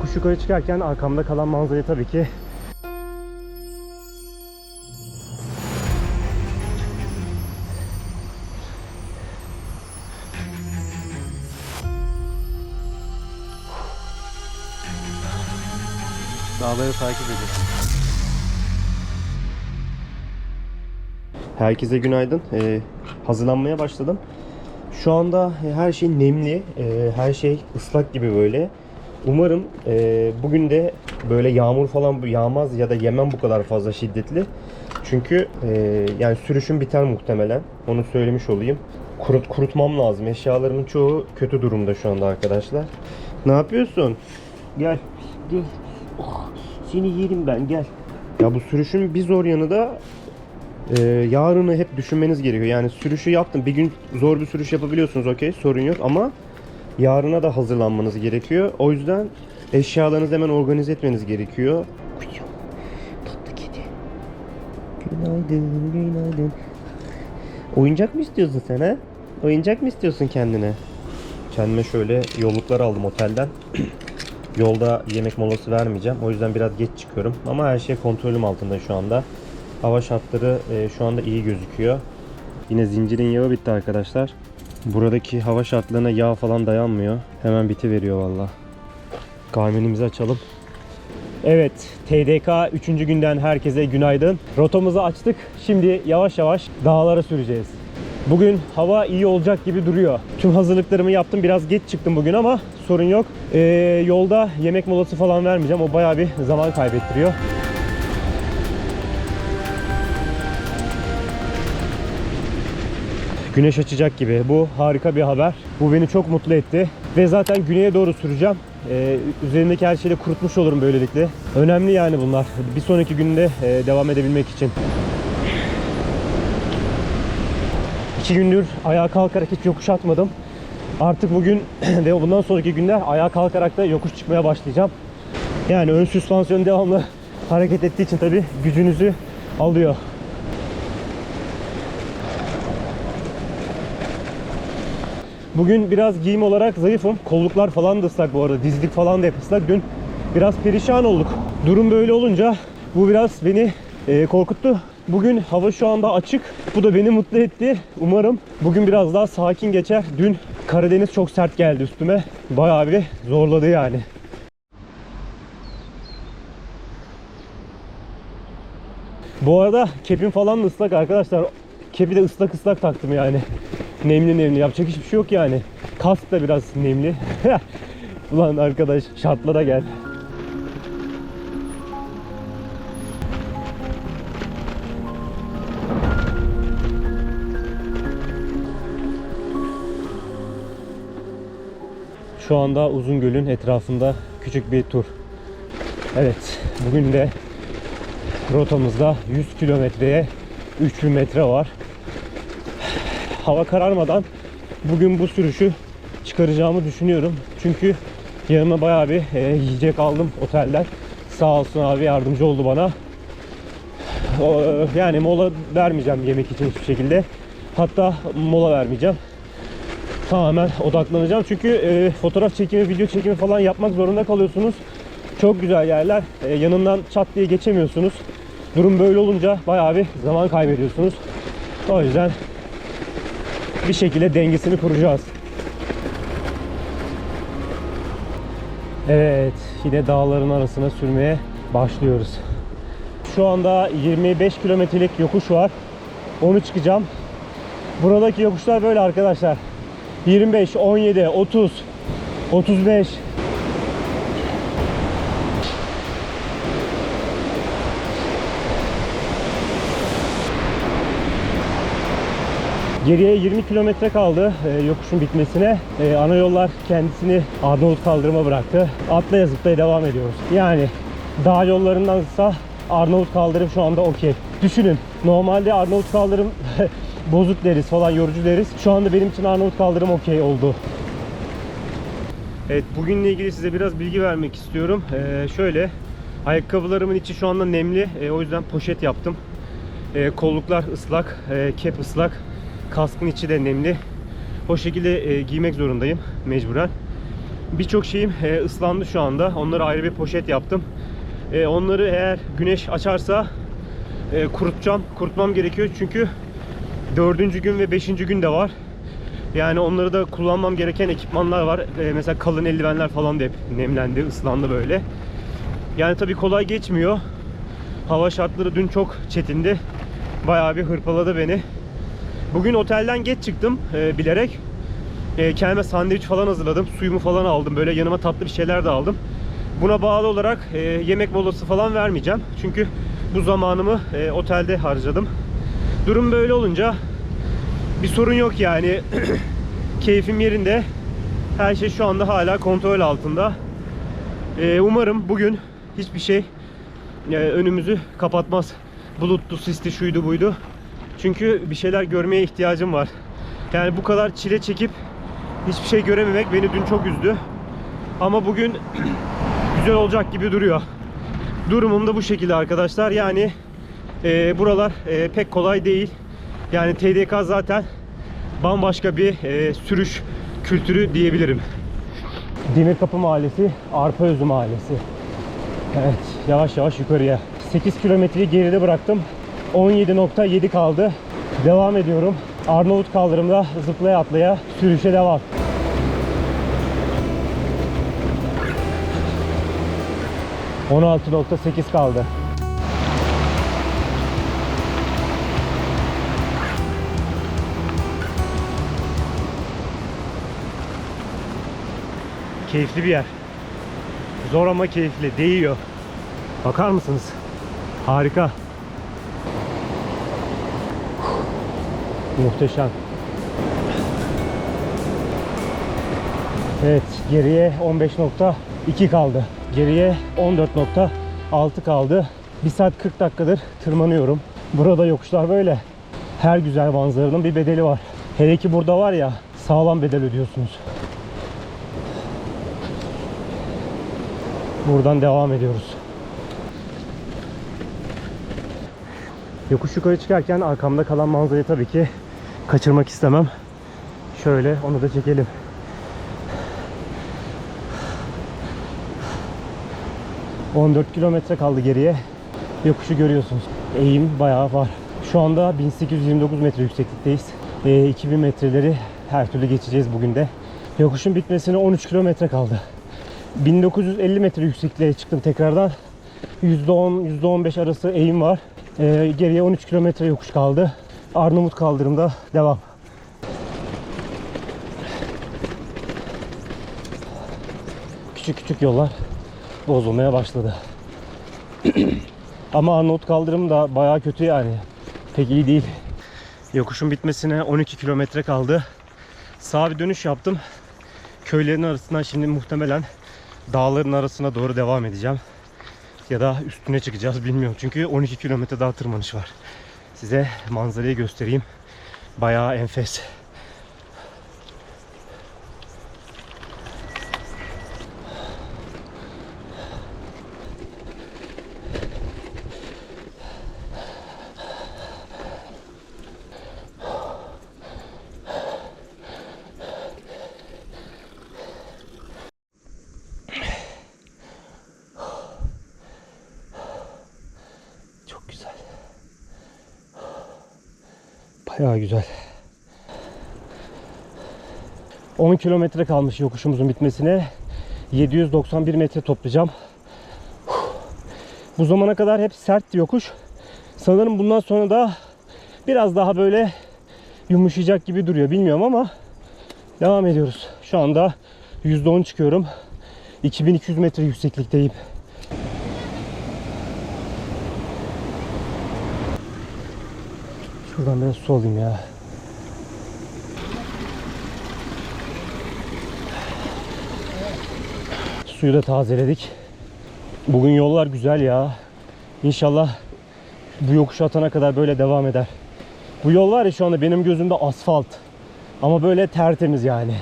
yokuş yukarı çıkarken arkamda kalan manzarayı tabii ki Dağları takip ediyorum. Herkese günaydın. Ee, hazırlanmaya başladım. Şu anda her şey nemli, e, her şey ıslak gibi böyle. Umarım e, bugün de böyle yağmur falan yağmaz ya da yemem bu kadar fazla şiddetli. Çünkü e, yani sürüşüm biter muhtemelen. Onu söylemiş olayım. Kurut, kurutmam lazım. Eşyalarımın çoğu kötü durumda şu anda arkadaşlar. Ne yapıyorsun? Gel. Gel. Oh, seni yerim ben gel. Ya bu sürüşün bir zor yanı da ee, yarını hep düşünmeniz gerekiyor. Yani sürüşü yaptım. Bir gün zor bir sürüş yapabiliyorsunuz okey sorun yok ama yarına da hazırlanmanız gerekiyor. O yüzden eşyalarınızı hemen organize etmeniz gerekiyor. Kuyum, tatlı kedi. Günaydın, günaydın. Oyuncak mı istiyorsun sen ha? Oyuncak mı istiyorsun kendine? Kendime şöyle yolluklar aldım otelden. Yolda yemek molası vermeyeceğim. O yüzden biraz geç çıkıyorum. Ama her şey kontrolüm altında şu anda. Hava şartları e, şu anda iyi gözüküyor. Yine zincirin yağı bitti arkadaşlar. Buradaki hava şartlarına yağ falan dayanmıyor. Hemen biti veriyor valla. Garmin'imizi açalım. Evet, TDK 3. günden herkese günaydın. Rotamızı açtık. Şimdi yavaş yavaş dağlara süreceğiz. Bugün hava iyi olacak gibi duruyor. Tüm hazırlıklarımı yaptım. Biraz geç çıktım bugün ama sorun yok. Ee, yolda yemek molası falan vermeyeceğim. O bayağı bir zaman kaybettiriyor. Güneş açacak gibi. Bu harika bir haber. Bu beni çok mutlu etti. Ve zaten güneye doğru süreceğim. Ee, üzerindeki her şeyi de kurutmuş olurum böylelikle. Önemli yani bunlar. Bir sonraki günde e, devam edebilmek için. İki gündür ayağa kalkarak hiç yokuş atmadım. Artık bugün ve bundan sonraki günler ayağa kalkarak da yokuş çıkmaya başlayacağım. Yani ön süspansiyon devamlı hareket ettiği için tabii gücünüzü alıyor. Bugün biraz giyim olarak zayıfım. Kolluklar falan da ıslak bu arada. Dizlik falan da hep ıslak. Dün biraz perişan olduk. Durum böyle olunca bu biraz beni e, korkuttu. Bugün hava şu anda açık. Bu da beni mutlu etti. Umarım bugün biraz daha sakin geçer. Dün Karadeniz çok sert geldi üstüme. Bayağı bir zorladı yani. Bu arada kepim falan da ıslak arkadaşlar. Kepi de ıslak ıslak taktım yani. Nemli nemli yapacak hiçbir şey yok yani. Kask da biraz nemli. Ulan arkadaş şartlara gel. Şu anda Uzungöl'ün etrafında küçük bir tur. Evet, bugün de rotamızda 100 kilometreye 3000 metre var. Hava kararmadan bugün bu sürüşü çıkaracağımı düşünüyorum. Çünkü yanıma bayağı bir e, yiyecek aldım otelden. Sağ olsun abi yardımcı oldu bana. O, yani mola vermeyeceğim yemek için hiçbir şekilde. Hatta mola vermeyeceğim. Tamamen odaklanacağım. Çünkü e, fotoğraf çekimi, video çekimi falan yapmak zorunda kalıyorsunuz. Çok güzel yerler. E, yanından çat diye geçemiyorsunuz. Durum böyle olunca bayağı bir zaman kaybediyorsunuz. O yüzden bir şekilde dengesini kuracağız. Evet, yine dağların arasına sürmeye başlıyoruz. Şu anda 25 kilometrelik yokuş var. Onu çıkacağım. Buradaki yokuşlar böyle arkadaşlar. 25, 17, 30, 35. Geriye 20 kilometre kaldı e, yokuşun bitmesine. E, ana yollar kendisini Arnavut kaldırıma bıraktı. Atlaya zıplaya devam ediyoruz. Yani dağ yollarındansa Arnavut kaldırım şu anda okey. Düşünün normalde Arnavut kaldırım bozuk deriz falan yorucu deriz. Şu anda benim için Arnavut kaldırım okey oldu. Evet bugünle ilgili size biraz bilgi vermek istiyorum. Ee, şöyle ayakkabılarımın içi şu anda nemli. Ee, o yüzden poşet yaptım. Ee, kolluklar ıslak, e, kep ıslak. Kaskın içi de nemli. O şekilde e, giymek zorundayım mecburen. Birçok şeyim e, ıslandı şu anda. Onları ayrı bir poşet yaptım. E, onları eğer güneş açarsa e, kurutacağım. Kurutmam gerekiyor çünkü dördüncü gün ve beşinci gün de var. Yani onları da kullanmam gereken ekipmanlar var. E, mesela kalın eldivenler falan da hep nemlendi, ıslandı böyle. Yani tabii kolay geçmiyor. Hava şartları dün çok çetindi. Bayağı bir hırpaladı beni. Bugün otelden geç çıktım e, bilerek. E, kendime sandviç falan hazırladım. Suyumu falan aldım. Böyle yanıma tatlı bir şeyler de aldım. Buna bağlı olarak e, yemek molası falan vermeyeceğim. Çünkü bu zamanımı e, otelde harcadım. Durum böyle olunca bir sorun yok yani. Keyfim yerinde. Her şey şu anda hala kontrol altında. E, umarım bugün hiçbir şey e, önümüzü kapatmaz. Bulutlu, sisli, şuydu buydu. Çünkü bir şeyler görmeye ihtiyacım var. Yani bu kadar çile çekip hiçbir şey görememek beni dün çok üzdü. Ama bugün güzel olacak gibi duruyor. Durumum da bu şekilde arkadaşlar. Yani e, buralar e, pek kolay değil. Yani TDK zaten bambaşka bir e, sürüş kültürü diyebilirim. Demirkapı Mahallesi, Arpaözü Mahallesi. Evet, yavaş yavaş yukarıya. 8 kilometreyi geride bıraktım. 17.7 kaldı. Devam ediyorum. Arnavut kaldırımda zıplaya atlaya sürüşe devam. ...16.8 kaldı. Keyifli bir yer. Zor ama keyifli. Değiyor. Bakar mısınız? Harika. Muhteşem. Evet geriye 15.2 kaldı. Geriye 14.6 kaldı. 1 saat 40 dakikadır tırmanıyorum. Burada yokuşlar böyle. Her güzel manzaranın bir bedeli var. Hele ki burada var ya sağlam bedel ödüyorsunuz. Buradan devam ediyoruz. Yokuş yukarı çıkarken arkamda kalan manzarayı tabii ki kaçırmak istemem. Şöyle onu da çekelim. ...14 kilometre kaldı geriye. Yokuşu görüyorsunuz. Eğim bayağı var. Şu anda 1829 metre yükseklikteyiz. Ee, 2000 metreleri her türlü geçeceğiz bugün de. Yokuşun bitmesine 13 kilometre kaldı. 1950 metre yüksekliğe çıktım tekrardan. %10, %15 arası eğim var. Ee, geriye 13 kilometre yokuş kaldı. Arnavut kaldırımda devam. Küçük küçük yollar bozulmaya başladı. Ama Arnavut kaldırım da bayağı kötü yani. Pek iyi değil. Yokuşun bitmesine 12 kilometre kaldı. Sağ bir dönüş yaptım. Köylerin arasından şimdi muhtemelen dağların arasına doğru devam edeceğim. Ya da üstüne çıkacağız bilmiyorum. Çünkü 12 kilometre daha tırmanış var. Size manzarayı göstereyim. Bayağı enfes. Bayağı güzel. 10 kilometre kalmış yokuşumuzun bitmesine. 791 metre toplayacağım. Bu zamana kadar hep sert yokuş. Sanırım bundan sonra da biraz daha böyle yumuşayacak gibi duruyor. Bilmiyorum ama devam ediyoruz. Şu anda %10 çıkıyorum. 2200 metre yükseklikteyim. Şuradan biraz su alayım ya. Suyu da tazeledik. Bugün yollar güzel ya. İnşallah bu yokuş atana kadar böyle devam eder. Bu yol var ya şu anda benim gözümde asfalt. Ama böyle tertemiz yani.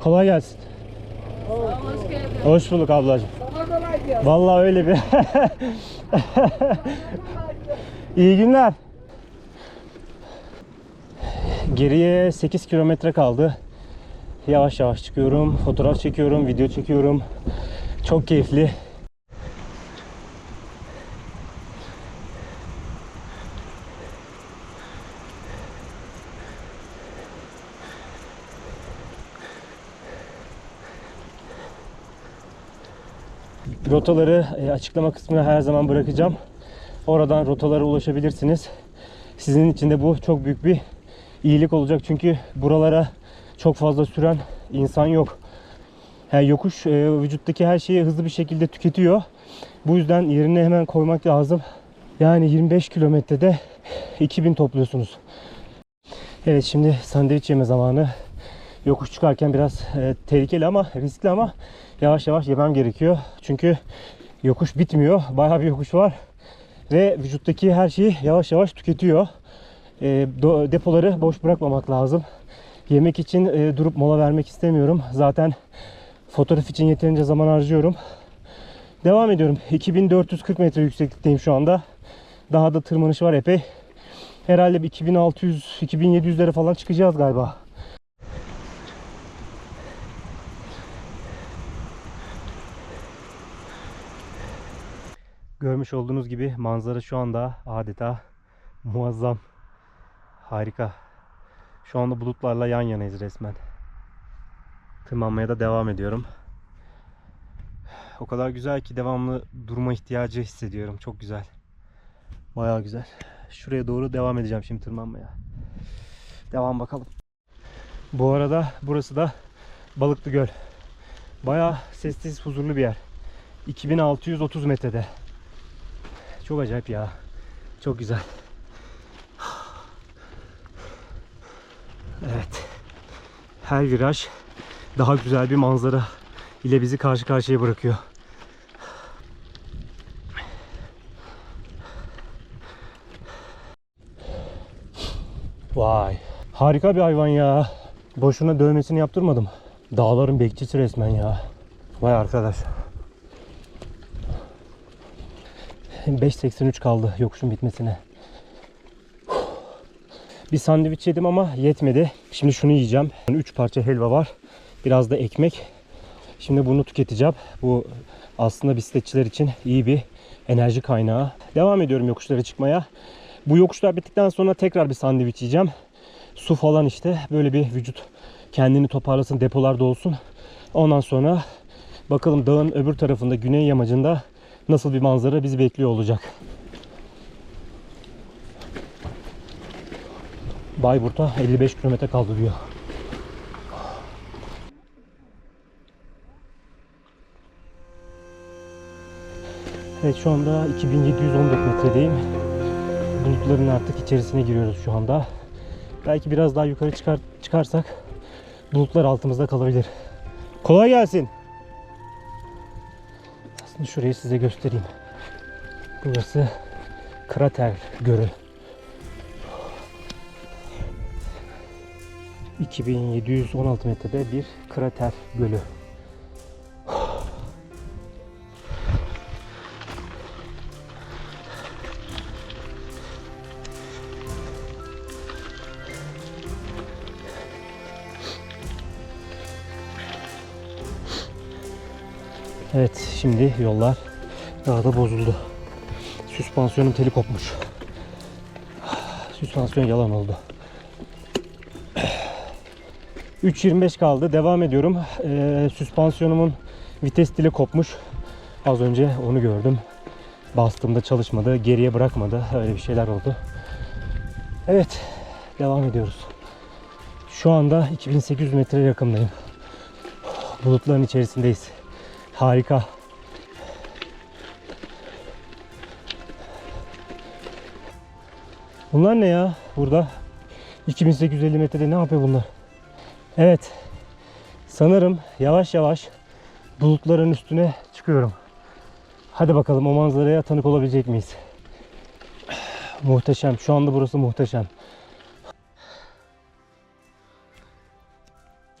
Kolay gelsin. Hoş bulduk ablacığım. Vallahi öyle bir. İyi günler. Geriye 8 kilometre kaldı. yavaş yavaş çıkıyorum. Fotoğraf çekiyorum, video çekiyorum. Çok keyifli. Rotaları e, açıklama kısmına her zaman bırakacağım. Oradan rotalara ulaşabilirsiniz. Sizin için de bu çok büyük bir iyilik olacak. Çünkü buralara çok fazla süren insan yok. Yani yokuş e, vücuttaki her şeyi hızlı bir şekilde tüketiyor. Bu yüzden yerine hemen koymak lazım. Yani 25 kilometrede 2000 topluyorsunuz. Evet şimdi sandviç yeme zamanı. Yokuş çıkarken biraz e, tehlikeli ama riskli ama yavaş yavaş yemem gerekiyor. Çünkü yokuş bitmiyor. Bayağı bir yokuş var. Ve vücuttaki her şeyi yavaş yavaş tüketiyor. E, do- depoları boş bırakmamak lazım. Yemek için e, durup mola vermek istemiyorum. Zaten fotoğraf için yeterince zaman harcıyorum. Devam ediyorum. 2440 metre yükseklikteyim şu anda. Daha da tırmanış var epey. Herhalde bir 2600-2700'lere falan çıkacağız galiba. Görmüş olduğunuz gibi manzara şu anda adeta muazzam. Harika. Şu anda bulutlarla yan yanayız resmen. Tırmanmaya da devam ediyorum. O kadar güzel ki devamlı durma ihtiyacı hissediyorum. Çok güzel. Bayağı güzel. Şuraya doğru devam edeceğim şimdi tırmanmaya. Devam bakalım. Bu arada burası da Balıklı Göl. Bayağı sessiz, huzurlu bir yer. 2630 metrede. Çok acayip ya. Çok güzel. Evet. Her viraj daha güzel bir manzara ile bizi karşı karşıya bırakıyor. Vay. Harika bir hayvan ya. Boşuna dövmesini yaptırmadım. Dağların bekçisi resmen ya. Vay arkadaş. 5.83 kaldı yokuşun bitmesine. Bir sandviç yedim ama yetmedi. Şimdi şunu yiyeceğim. 3 parça helva var. Biraz da ekmek. Şimdi bunu tüketeceğim. Bu aslında bisikletçiler için iyi bir enerji kaynağı. Devam ediyorum yokuşlara çıkmaya. Bu yokuşlar bittikten sonra tekrar bir sandviç yiyeceğim. Su falan işte. Böyle bir vücut kendini toparlasın, depolarda olsun. Ondan sonra bakalım dağın öbür tarafında, güney yamacında nasıl bir manzara bizi bekliyor olacak. Bayburt'a 55 kilometre kaldı diyor. Evet şu anda 2714 metredeyim. Bulutların artık içerisine giriyoruz şu anda. Belki biraz daha yukarı çıkar, çıkarsak bulutlar altımızda kalabilir. Kolay gelsin. Aslında şurayı size göstereyim. Burası krater gölü. 2716 metrede bir krater gölü. Evet şimdi yollar daha da bozuldu. Süspansiyonun teli kopmuş. Süspansiyon yalan oldu. 3.25 kaldı. Devam ediyorum. Ee, süspansiyonumun vites dili kopmuş. Az önce onu gördüm. Bastığımda çalışmadı. Geriye bırakmadı. Öyle bir şeyler oldu. Evet. Devam ediyoruz. Şu anda 2800 metre yakındayım. Bulutların içerisindeyiz. Harika. Bunlar ne ya? Burada 2850 metrede ne yapıyor bunlar? Evet. Sanırım yavaş yavaş bulutların üstüne çıkıyorum. Hadi bakalım o manzaraya tanık olabilecek miyiz? Muhteşem. Şu anda burası muhteşem.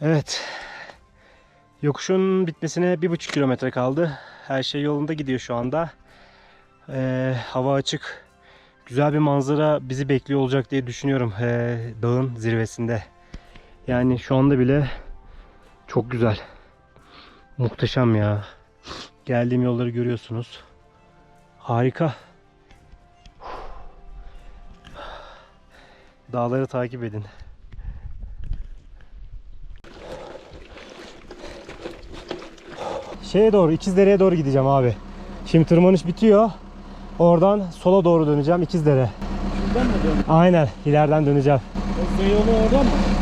Evet. Yokuşun bitmesine bir buçuk kilometre kaldı. Her şey yolunda gidiyor şu anda. Ee, hava açık. Güzel bir manzara bizi bekliyor olacak diye düşünüyorum ee, dağın zirvesinde. Yani şu anda bile Çok güzel. Muhteşem ya. Geldiğim yolları görüyorsunuz. Harika. Dağları takip edin. Şeye doğru, İkizdere'ye doğru gideceğim abi. Şimdi tırmanış bitiyor. Oradan sola doğru döneceğim İkizdere. Şuradan mı dön? Aynen, ileriden döneceğim. O yolu oradan mı?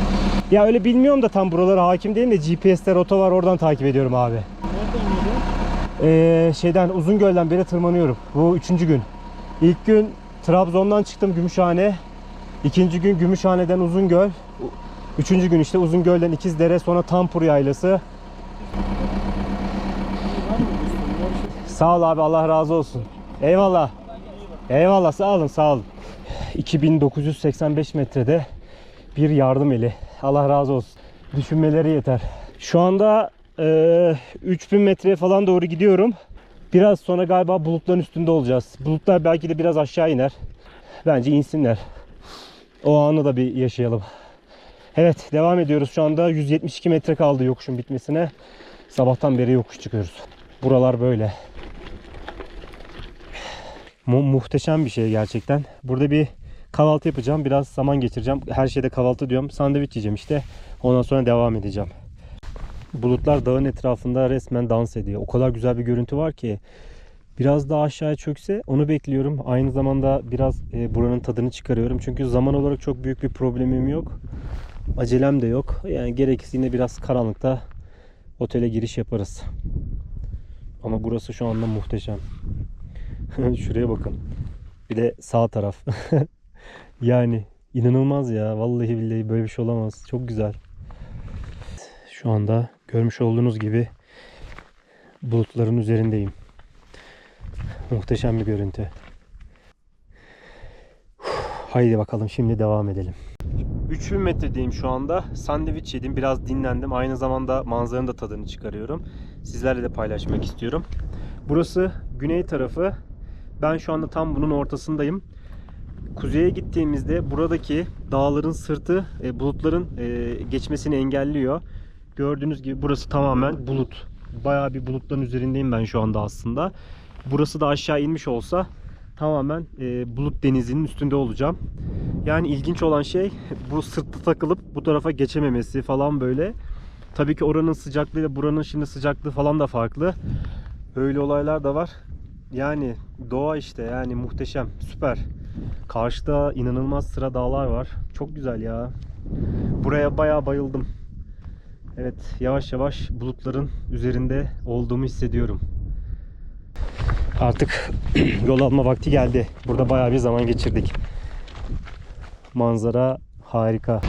Ya öyle bilmiyorum da tam buralara hakim değilim de GPS'te rota var oradan takip ediyorum abi. Ee, şeyden Uzungöl'den beri tırmanıyorum. Bu üçüncü gün. İlk gün Trabzon'dan çıktım Gümüşhane. İkinci gün Gümüşhane'den Uzungöl. Üçüncü gün işte Uzungöl'den İkizdere sonra Tampur Yaylası. Sağ ol abi Allah razı olsun. Eyvallah. Eyvallah sağ olun sağ olun. 2985 metrede bir yardım eli. Allah razı olsun. Düşünmeleri yeter. Şu anda e, 3000 metreye falan doğru gidiyorum. Biraz sonra galiba bulutların üstünde olacağız. Bulutlar belki de biraz aşağı iner. Bence insinler. O anı da bir yaşayalım. Evet devam ediyoruz. Şu anda 172 metre kaldı yokuşun bitmesine. Sabahtan beri yokuş çıkıyoruz. Buralar böyle. Mu- muhteşem bir şey gerçekten. Burada bir kahvaltı yapacağım. Biraz zaman geçireceğim. Her şeyde kahvaltı diyorum. Sandviç yiyeceğim işte. Ondan sonra devam edeceğim. Bulutlar dağın etrafında resmen dans ediyor. O kadar güzel bir görüntü var ki. Biraz daha aşağıya çökse onu bekliyorum. Aynı zamanda biraz e, buranın tadını çıkarıyorum. Çünkü zaman olarak çok büyük bir problemim yok. Acelem de yok. Yani gerekirse yine biraz karanlıkta otele giriş yaparız. Ama burası şu anda muhteşem. Şuraya bakın. Bir de sağ taraf. yani inanılmaz ya. Vallahi billahi böyle bir şey olamaz. Çok güzel. Şu anda görmüş olduğunuz gibi bulutların üzerindeyim. Muhteşem bir görüntü. Haydi bakalım şimdi devam edelim. 3000 metredeyim şu anda. Sandviç yedim. Biraz dinlendim. Aynı zamanda manzaranın da tadını çıkarıyorum. Sizlerle de paylaşmak istiyorum. Burası güney tarafı. Ben şu anda tam bunun ortasındayım. Kuzeye gittiğimizde buradaki dağların sırtı e, bulutların e, geçmesini engelliyor. Gördüğünüz gibi burası tamamen bulut. Bayağı bir bulutların üzerindeyim ben şu anda aslında. Burası da aşağı inmiş olsa tamamen e, bulut denizinin üstünde olacağım. Yani ilginç olan şey bu sırtta takılıp bu tarafa geçememesi falan böyle. Tabii ki oranın sıcaklığıyla buranın şimdi sıcaklığı falan da farklı. Öyle olaylar da var. Yani doğa işte yani muhteşem, süper. Karşıda inanılmaz sıra dağlar var. Çok güzel ya. Buraya bayağı bayıldım. Evet, yavaş yavaş bulutların üzerinde olduğumu hissediyorum. Artık yol alma vakti geldi. Burada bayağı bir zaman geçirdik. Manzara harika.